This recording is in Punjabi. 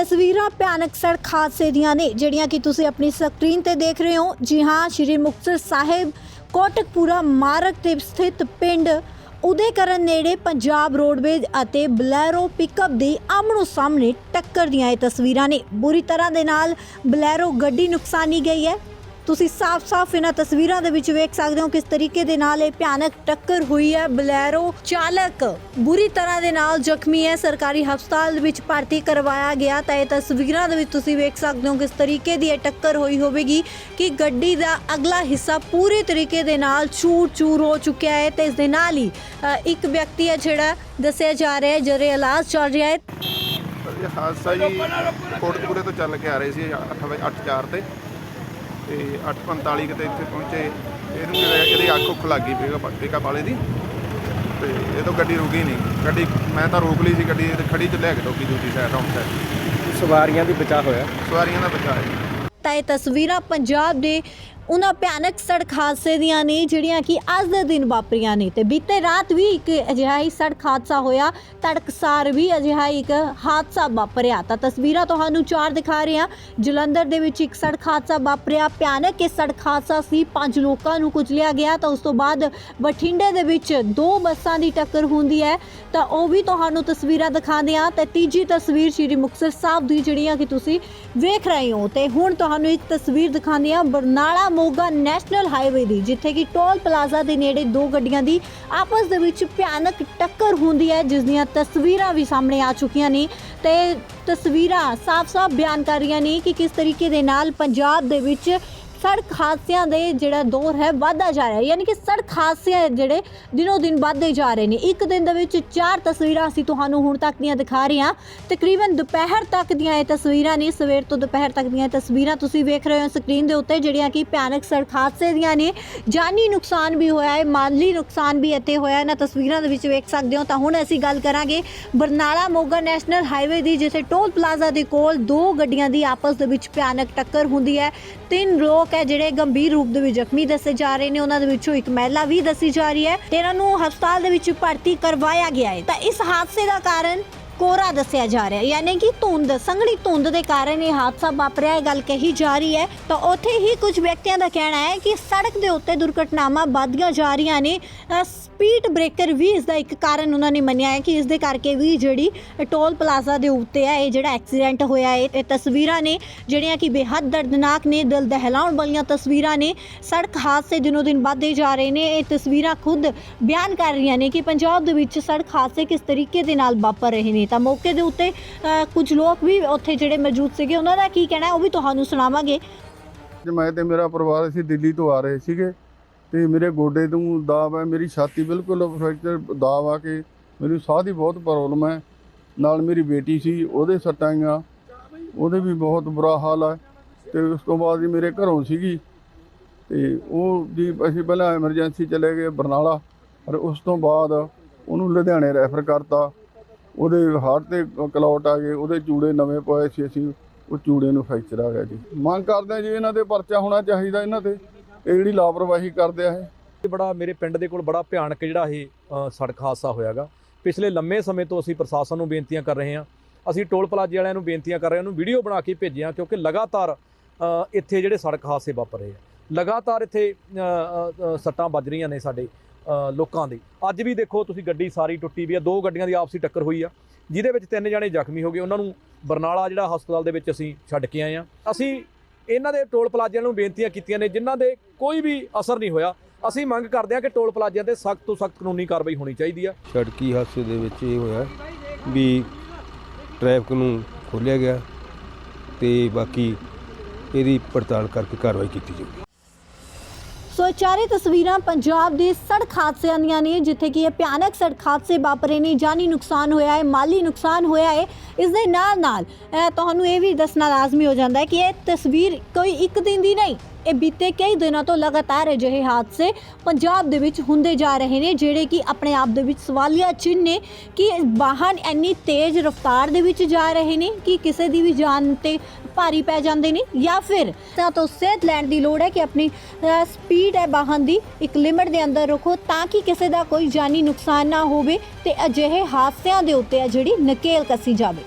ਤਸਵੀਰਾਂ ਭਿਆਨਕ ਸੜਕ ਹਾਦਸੇ ਦੀਆਂ ਨੇ, ਜਿਹੜੀਆਂ ਕਿ ਤੁਸੀਂ ਆਪਣੀ ਸਕਰੀਨ ਤੇ ਦੇਖ ਰਹੇ ਹੋ। ਜੀ ਹਾਂ, ਸ਼੍ਰੀ ਮੁਕਤਸਰ ਸਾਹਿਬ, ਕੋਟਕਪੂਰਾ ਮਾਰਗ ਤੇ ਸਥਿਤ ਪਿੰਡ ਉਦੇਕਰਨ ਨੇੜੇ ਪੰਜਾਬ ਰੋਡਵੇਜ਼ ਅਤੇ ਬਲੈਰੋ ਪਿਕਅਪ ਦੀ ਆਮਣੋ ਸਾਹਮਣੇ ਟੱਕਰ ਦੀਆਂ ਇਹ ਤਸਵੀਰਾਂ ਨੇ। ਬੁਰੀ ਤਰ੍ਹਾਂ ਦੇ ਨਾਲ ਬਲੈਰੋ ਗੱਡੀ ਨੁਕਸਾਨੀ ਗਈ ਹੈ। ਤੁਸੀਂ ਸਾਫ਼-ਸਾਫ਼ ਇਹਨਾਂ ਤਸਵੀਰਾਂ ਦੇ ਵਿੱਚ ਵੇਖ ਸਕਦੇ ਹੋ ਕਿਸ ਤਰੀਕੇ ਦੇ ਨਾਲ ਇਹ ਭਿਆਨਕ ਟੱਕਰ ਹੋਈ ਹੈ। ਬਲੈਰੋ ਚਾਲਕ ਬੁਰੀ ਤਰ੍ਹਾਂ ਦੇ ਨਾਲ ਜ਼ਖਮੀ ਹੈ। ਸਰਕਾਰੀ ਹਸਪਤਾਲ ਵਿੱਚ ਭਰਤੀ ਕਰਵਾਇਆ ਗਿਆ ਤਾਂ ਇਹ ਤਸਵੀਰਾਂ ਦੇ ਵਿੱਚ ਤੁਸੀਂ ਵੇਖ ਸਕਦੇ ਹੋ ਕਿਸ ਤਰੀਕੇ ਦੀ ਇਹ ਟੱਕਰ ਹੋਈ ਹੋਵੇਗੀ ਕਿ ਗੱਡੀ ਦਾ ਅਗਲਾ ਹਿੱਸਾ ਪੂਰੇ ਤਰੀਕੇ ਦੇ ਨਾਲ ਚੂਰ-ਚੂਰ ਹੋ ਚੁੱਕਿਆ ਹੈ ਤੇ ਇਸ ਦੇ ਨਾਲ ਹੀ ਇੱਕ ਵਿਅਕਤੀ ਹੈ ਜਿਹੜਾ ਦੱਸਿਆ ਜਾ ਰਿਹਾ ਹੈ, ਜਿਹੜੇ ਇਲਾਜ ਚੱਲ ਰਿਹਾ ਹੈ। ਇਹ ਹਾਦਸਾ ਜੀ ਕੋਟਕਪੂਰੇ ਤੋਂ ਚੱਲ ਕੇ ਆ ਰਹੇ ਸੀ 8 ਵਜੇ 8:04 ਤੇ। ਤੇ 8:45 ਕਿਤੇ ਇੱਥੇ ਪਹੁੰਚੇ। ਇਹਨੂੰ ਕਿਤੇ ਇਹਦੀ ਅੱਖ ਉੱਖ ਲੱਗ ਗਈ ਪਿਕਅਪ ਪਿਕਅਪ ਵਾਲੇ ਦੀ। ਤੇ ਇਹ ਤੋਂ ਗੱਡੀ ਰੁਕੀ ਨਹੀਂ ਗੱਡੀ ਮੈਂ ਤਾਂ ਰੋਕ ਲਈ ਸੀ ਗੱਡੀ ਤੇ ਖੜੀ ਚ ਲੈ ਕੇ ਟੋਕੀ ਦੂਜੀ ਸਾਈਡ ਰੌਂਗ ਸਾਈਡ ਸਵਾਰੀਆਂ ਦੀ ਬਚਾ ਹੋਇਆ। ਸਵਾਰੀਆਂ ਦਾ ਬਚਾਅ ਹੈ। ਤਾਂ ਇਹ ਤਸਵੀਰਾਂ ਪੰਜਾਬ ਦੇ ਉਹਨਾਂ ਭਿਆਨਕ ਸੜਕ ਹਾਦਸੇ ਦੀਆਂ ਨੇ, ਜਿਹੜੀਆਂ ਕਿ ਅੱਜ ਦੇ ਦਿਨ ਵਾਪਰੀਆਂ ਨੇ। ਤੇ ਬੀਤੇ ਰਾਤ ਵੀ ਇੱਕ ਅਜਿਹਾ ਹੀ ਸੜਕ ਹਾਦਸਾ ਹੋਇਆ, ਤੜਕਸਾਰ ਵੀ ਅਜਿਹਾ ਇੱਕ ਹਾਦਸਾ ਵਾਪਰਿਆ। ਤਾਂ ਤਸਵੀਰਾਂ ਤੁਹਾਨੂੰ ਚਾਰ ਦਿਖਾ ਰਹੇ ਹਾਂ। ਜਲੰਧਰ ਦੇ ਵਿੱਚ ਇੱਕ ਸੜਕ ਹਾਦਸਾ ਵਾਪਰਿਆ। ਭਿਆਨਕ ਇਹ ਸੜਕ ਹਾਦਸਾ ਸੀ। ਪੰਜ ਲੋਕਾਂ ਨੂੰ ਕੁਚਲਿਆ ਗਿਆ। ਤਾਂ ਉਸ ਤੋਂ ਬਾਅਦ ਬਠਿੰਡੇ ਦੇ ਵਿੱਚ ਦੋ ਬੱਸਾਂ ਦੀ ਟੱਕਰ ਹੁੰਦੀ ਹੈ। ਤਾਂ ਉਹ ਵੀ ਤੁਹਾਨੂੰ ਤਸਵੀਰਾਂ ਦਿਖਾਉਂਦੇ ਹਾਂ। ਤੇ ਤੀਜੀ ਤਸਵੀਰ ਸ਼੍ਰੀ ਮੁਕਤਸਰ ਸਾਹਿਬ ਦੀ, ਜਿਹੜੀਆਂ ਕਿ ਤੁਸੀਂ ਵੇਖ ਰਹੇ ਹੋ। ਤੇ ਹੁਣ ਤੁਹਾਨੂੰ ਇੱਕ ਤਸਵੀਰ ਦਿਖਾਉਂਦੇ ਹਾਂ। ਬਰਨਾਲਾ ਮੋਗਾ ਨੈਸ਼ਨਲ ਹਾਈਵੇ ਦੀ, ਜਿੱਥੇ ਕਿ ਟੋਲ ਪਲਾਜ਼ਾ ਦੇ ਨੇੜੇ ਦੋ ਗੱਡੀਆਂ ਦੀ ਆਪਸ ਦੇ ਵਿੱਚ ਭਿਆਨਕ ਟੱਕਰ ਹੁੰਦੀ ਹੈ, ਜਿਸ ਦੀਆਂ ਤਸਵੀਰਾਂ ਵੀ ਸਾਹਮਣੇ ਆ ਚੁੱਕੀਆਂ ਨੇ। ਤੇ ਤਸਵੀਰਾਂ ਸਾਫ਼-ਸਾਫ਼ ਬਿਆਨ ਕਰ ਰਹੀਆਂ ਨੇ ਕਿ ਕਿਸ ਤਰੀਕੇ ਦੇ ਨਾਲ ਪੰਜਾਬ ਦੇ ਵਿੱਚ ਸੜਕ ਹਾਦਸਿਆਂ ਦੇ ਜਿਹੜਾ ਦੌਰ ਹੈ, ਵਧਦਾ ਜਾ ਰਿਹਾ ਹੈ। ਯਾਨੀ ਕਿ ਸੜਕ ਹਾਦਸੇ ਜਿਹੜੇ ਦਿਨੋ ਦਿਨ ਵੱਧਦੇ ਜਾ ਰਹੇ ਨੇ। ਇੱਕ ਦਿਨ ਦੇ ਵਿੱਚ ਚਾਰ ਤਸਵੀਰਾਂ ਅਸੀਂ ਤੁਹਾਨੂੰ ਹੁਣ ਤੱਕ ਦੀਆਂ ਦਿਖਾ ਰਹੇ ਹਾਂ। ਤਕਰੀਬਨ ਦੁਪਹਿਰ ਤੱਕ ਦੀਆਂ ਇਹ ਤਸਵੀਰਾਂ ਨੇ, ਸਵੇਰ ਤੋਂ ਦੁਪਹਿਰ ਤੱਕ ਦੀਆਂ ਤਸਵੀਰਾਂ ਤੁਸੀਂ ਵੇਖ ਰਹੇ ਹੋ ਸਕਰੀਨ ਦੇ ਉੱਤੇ, ਜਿਹੜੀਆਂ ਕਿ ਭਿਆਨਕ ਸੜਕ ਹਾਦਸੇ ਦੀਆਂ ਨੇ। ਜਾਨੀ ਨੁਕਸਾਨ ਵੀ ਹੋਇਆ ਹੈ, ਮਾਲੀ ਨੁਕਸਾਨ ਵੀ ਇੱਥੇ ਹੋਇਆ ਇਹਨਾਂ ਤਸਵੀਰਾਂ ਦੇ ਵਿੱਚ ਵੇਖ ਸਕਦੇ ਹੋ। ਤਾਂ ਹੁਣ ਅਸੀਂ ਗੱਲ ਕਰਾਂਗੇ ਬਰਨਾਲਾ ਮੋਗਾ ਨੈਸ਼ਨਲ ਹਾਈਵੇ ਦੀ, ਜਿੱਥੇ ਟੋਲ ਪਲਾਜ਼ਾ ਦੇ ਕੋਲ ਦੋ ਗੱਡੀਆਂ ਦੀ ਆਪਸ ਦੇ ਵਿੱਚ ਭਿਆਨਕ ਟੱਕਰ ਹੁੰਦੀ ਹੈ। ਤਿੰਨ ਲੋਕ ਹੈ ਜਿਹੜੇ ਗੰਭੀਰ ਰੂਪ ਦੇ ਵਿੱਚ ਜ਼ਖਮੀ ਦੱਸੇ ਜਾ ਰਹੇ ਨੇ, ਉਹਨਾਂ ਦੇ ਵਿੱਚੋਂ ਇੱਕ ਮਹਿਲਾ ਵੀ ਦੱਸੀ ਜਾ ਰਹੀ ਹੈ ਤੇ ਇਹਨਾਂ ਨੂੰ ਹਸਪਤਾਲ ਦੇ ਵਿੱਚ ਭਰਤੀ ਕਰਵਾਇਆ ਗਿਆ ਹੈ। ਤਾਂ ਇਸ ਹਾਦਸੇ ਦਾ ਕਾਰਨ ਕੋਰਾ ਦੱਸਿਆ ਜਾ ਰਿਹਾ ਹੈ ਯਾਨੀ ਕਿ ਧੁੰਦ ਸੰਘਣੀ ਧੁੰਦ ਦੇ ਕਾਰਨ ਇਹ ਹਾਦਸਾ ਵਾਪਰਿਆ ਇਹ ਗੱਲ ਕਹੀ ਜਾ ਰਹੀ ਹੈ ਤਾਂ ਉੱਥੇ ਹੀ ਕੁਝ ਵਿਅਕਤੀਆਂ ਦਾ ਕਹਿਣਾ ਹੈ ਕਿ ਸੜਕ ਦੇ ਉੱਤੇ ਦੁਰਘਟਨਾਵਾਂ ਵੱਧਦੀਆਂ ਜਾ ਰਹੀਆਂ ਨੇ ਸਪੀਡ ਬ੍ਰੇਕਰ ਵੀ ਇਸ ਦਾ ਇੱਕ ਕਾਰਨ ਉਹਨਾਂ ਨੇ ਮੰਨਿਆ ਹੈ ਕਿ ਇਸ ਦੇ ਕਰਕੇ ਵੀ ਜਿਹੜੀ ਟੋਲ ਪਲਾਜ਼ਾ ਦੇ ਉੱਤੇ ਹੈ ਇਹ ਜਿਹੜਾ ਐਕਸੀਡੈਂਟ ਹੋਇਆ ਹੈ ਇਹ ਤਸਵੀਰਾਂ ਨੇ ਜਿਹੜੀਆਂ ਕਿ ਬੇਹੱਦ ਦਰਦਨਾਕ ਨੇ ਦਿਲ ਦਹਿਲਾਉਣ ਵਾਲੀਆਂ ਤਸਵੀਰਾਂ ਨੇ ਸੜਕ ਹਾਦਸੇ ਦਿਨੋ ਦਿਨ ਵੱਧਦੇ ਜਾ ਰਹੇ ਨੇ ਇਹ ਤਸਵੀਰਾਂ ਖੁਦ ਬਿਆਨ ਕਰ ਰਹੀਆਂ ਨੇ ਕਿ ਪੰਜਾਬ ਦੇ ਵਿੱਚ ਸੜਕ ਹਾਦਸੇ ਕਿਸ ਤਰੀਕੇ ਦੇ ਨਾਲ ਵਾਪਰ ਰਹੇ ਨੇ ਤਾਂ ਮੌਕੇ ਦੇ ਉੱਤੇ ਕੁਝ ਲੋਕ ਵੀ ਉੱਥੇ ਜਿਹੜੇ ਮੌਜੂਦ ਸੀਗੇ, ਉਹਨਾਂ ਦਾ ਕੀ ਕਹਿਣਾ ਹੈ, ਉਹ ਵੀ ਤੁਹਾਨੂੰ ਸੁਣਾਵਾਂਗੇ। ਤੇ ਮੈਂ ਤੇ ਮੇਰਾ ਪਰਿਵਾਰ ਅਸੀਂ ਦਿੱਲੀ ਤੋਂ ਆ ਰਹੇ ਸੀਗੇ ਤੇ ਮੇਰੇ ਗੋਡੇ ਤੋਂ ਦਾਬ ਹੈ, ਮੇਰੀ ਛਾਤੀ ਬਿਲਕੁਲ ਫ੍ਰੈਕਚਰ ਦਾਬ ਆ ਕੇ ਮੈਨੂੰ ਸਾਹ ਦੀ ਬਹੁਤ ਪ੍ਰੋਬਲਮ ਹੈ। ਨਾਲ ਮੇਰੀ ਬੇਟੀ ਸੀ, ਉਹਦੇ ਸੱਟਾਂ ਆਈਆਂ, ਉਹਦੇ ਵੀ ਬਹੁਤ ਬੁਰਾ ਹਾਲ ਹੈ ਤੇ ਉਸ ਤੋਂ ਬਾਅਦ ਜੀ ਮੇਰੇ ਘਰੋਂ ਸੀਗੀ ਤੇ ਉਹ ਜੀ ਅਸੀਂ ਪਹਿਲਾਂ ਐਮਰਜੈਂਸੀ ਚਲੇ ਗਏ ਬਰਨਾਲਾ, ਪਰ ਉਸ ਤੋਂ ਬਾਅਦ ਉਹਨੂੰ ਲੁਧਿਆਣੇ ਰੈਫਰ ਕਰਤਾ। ਉਹਦੇ ਹਾਰਟ ਤੇ ਕਲੌਟ ਆ ਗਏ, ਉਹਦੇ ਚੂੜੇ ਨਵੇਂ ਪਏ ਸੀ, ਅਸੀਂ ਉਹ ਚੂੜੇ ਨੂੰ ਫ੍ਰੈਕਚਰ ਆ ਗਿਆ ਜੀ। ਮੰਗ ਕਰਦੇ ਆ ਜੀ ਇਹਨਾਂ 'ਤੇ ਪਰਚਾ ਹੋਣਾ ਚਾਹੀਦਾ ਇਹਨਾਂ ਤੇ, ਇਹ ਜਿਹੜੀ ਲਾਪਰਵਾਹੀ ਕਰਦੇ ਆ ਇਹ। ਬੜਾ ਮੇਰੇ ਪਿੰਡ ਦੇ ਕੋਲ ਬੜਾ ਭਿਆਨਕ ਜਿਹੜਾ ਇਹ ਸੜਕ ਹਾਦਸਾ ਹੋਇਆਗਾ ਪਿਛਲੇ ਲੰਮੇ ਸਮੇਂ ਤੋਂ ਅਸੀਂ ਪ੍ਰਸ਼ਾਸਨ ਨੂੰ ਬੇਨਤੀਆਂ ਕਰ ਰਹੇ ਹਾਂ। ਅਸੀਂ ਟੋਲ ਪਲਾਜ਼ੇ ਵਾਲਿਆਂ ਨੂੰ ਬੇਨਤੀਆਂ ਕਰ ਰਹੇ ਹਾਂ, ਉਹਨੂੰ ਵੀਡੀਓ ਬਣਾ ਕੇ ਭੇਜਿਆ ਕਿਉਂਕਿ ਲਗਾਤਾਰ ਇੱਥੇ ਜਿਹੜੇ ਸੜਕ ਹਾਦਸੇ ਵਾਪਰ ਰਹੇ ਆ। ਲਗਾਤਾਰ ਇੱਥੇ ਸੱਟਾਂ ਵੱਜ ਰਹੀਆਂ ਨੇ ਸਾਡੇ। ਲੋਕਾਂ ਦੇ। ਅੱਜ ਵੀ ਦੇਖੋ ਤੁਸੀਂ ਗੱਡੀ ਸਾਰੀ ਟੁੱਟੀ ਵੀ ਆ, ਦੋ ਗੱਡੀਆਂ ਦੀ ਆਪਸੀ ਟੱਕਰ ਹੋਈ ਆ, ਜਿਹਦੇ ਵਿੱਚ ਤਿੰਨ ਜਣੇ ਜ਼ਖਮੀ ਹੋ ਗਏ। ਉਹਨਾਂ ਨੂੰ ਬਰਨਾਲਾ ਜਿਹੜਾ ਹਸਪਤਾਲ ਦੇ ਵਿੱਚ ਅਸੀਂ ਛੱਡ ਕੇ ਆਏ ਆ। ਅਸੀਂ ਇਹਨਾਂ ਦੇ ਟੋਲ ਪਲਾਜ਼ਿਆਂ ਨੂੰ ਬੇਨਤੀਆਂ ਕੀਤੀਆਂ ਨੇ, ਜਿਨ੍ਹਾਂ ਦੇ ਕੋਈ ਵੀ ਅਸਰ ਨਹੀਂ ਹੋਇਆ। ਅਸੀਂ ਮੰਗ ਕਰਦੇ ਹਾਂ ਕਿ ਟੋਲ ਪਲਾਜ਼ਿਆਂ ਤੇ ਸਖਤ ਤੋਂ ਸਖਤ ਕਾਨੂੰਨੀ ਕਾਰਵਾਈ ਹੋਣੀ ਚਾਹੀਦੀ ਆ। ਸੜਕੀ ਹਾਦਸੇ ਦੇ ਵਿੱਚ ਇਹ ਹੋਇਆ ਵੀ ਟ੍ਰੈਫਿਕ ਨੂੰ ਖੋਲ੍ਹਿਆ ਗਿਆ ਤੇ ਬਾਕੀ ਇਹਦੀ ਪੜਤਾਲ ਕਰਕੇ ਕਾਰਵਾਈ ਕੀਤੀ ਜਾਊਗੀ। ਸੋ ਇਹ ਚਾਰੇ ਤਸਵੀਰਾਂ ਪੰਜਾਬ ਦੇ ਸੜਕ ਹਾਦਸਿਆਂ ਦੀਆਂ ਨੇ, ਜਿੱਥੇ ਕਿ ਇਹ ਭਿਆਨਕ ਸੜਕ ਹਾਦਸੇ ਵਾਪਰੇ ਨੇ। ਜਾਨੀ ਨੁਕਸਾਨ ਹੋਇਆ ਹੈ, ਮਾਲੀ ਨੁਕਸਾਨ ਹੋਇਆ ਹੈ, ਇਸ ਦੇ ਨਾਲ ਨਾਲ ਤੁਹਾਨੂੰ ਇਹ ਵੀ ਦੱਸਣਾ ਲਾਜ਼ਮੀ ਹੋ ਜਾਂਦਾ ਹੈ ਕਿ ਇਹ ਤਸਵੀਰ ਕੋਈ ਇੱਕ ਦਿਨ ਦੀ ਨਹੀਂ ਇਹ ਬੀਤੇ ਕਈ ਦਿਨਾਂ ਤੋਂ ਲਗਾਤਾਰ ਅਜਿਹੇ ਹਾਦਸੇ ਪੰਜਾਬ ਦੇ ਵਿੱਚ ਹੁੰਦੇ ਜਾ ਰਹੇ ਨੇ, ਜਿਹੜੇ ਕਿ ਆਪਣੇ ਆਪ ਦੇ ਵਿੱਚ ਸਵਾਲੀਆ ਚਿੰਨ੍ਹ ਨੇ ਕਿ ਵਾਹਨ ਇੰਨੀ ਤੇਜ਼ ਰਫ਼ਤਾਰ ਦੇ ਵਿੱਚ ਜਾ ਰਹੇ ਨੇ ਕਿ ਕਿਸੇ ਦੀ ਵੀ ਜਾਨ ਤੇ ਭਾਰੀ ਪੈ ਜਾਂਦੇ ਨੇ ਜਾਂ ਫਿਰ ਤਾਂ ਤੋਂ ਸੇਧ ਲੈਣ ਦੀ ਲੋੜ ਹੈ ਕਿ ਆਪਣੀ ਸਪੀਡ ਹੈ ਵਾਹਨ ਦੀ, ਇੱਕ ਲਿਮਟ ਦੇ ਅੰਦਰ ਰੱਖੋ ਤਾਂ ਕਿ ਕਿਸੇ ਦਾ ਕੋਈ ਜਾਨੀ ਨੁਕਸਾਨ ਨਾ ਹੋਵੇ ਤੇ ਅਜਿਹੇ ਹਾਦਸਿਆਂ ਦੇ ਉੱਤੇ ਆ ਜਿਹੜੀ ਨਕੇਲ ਕੱਸੀ ਜਾਵੇ।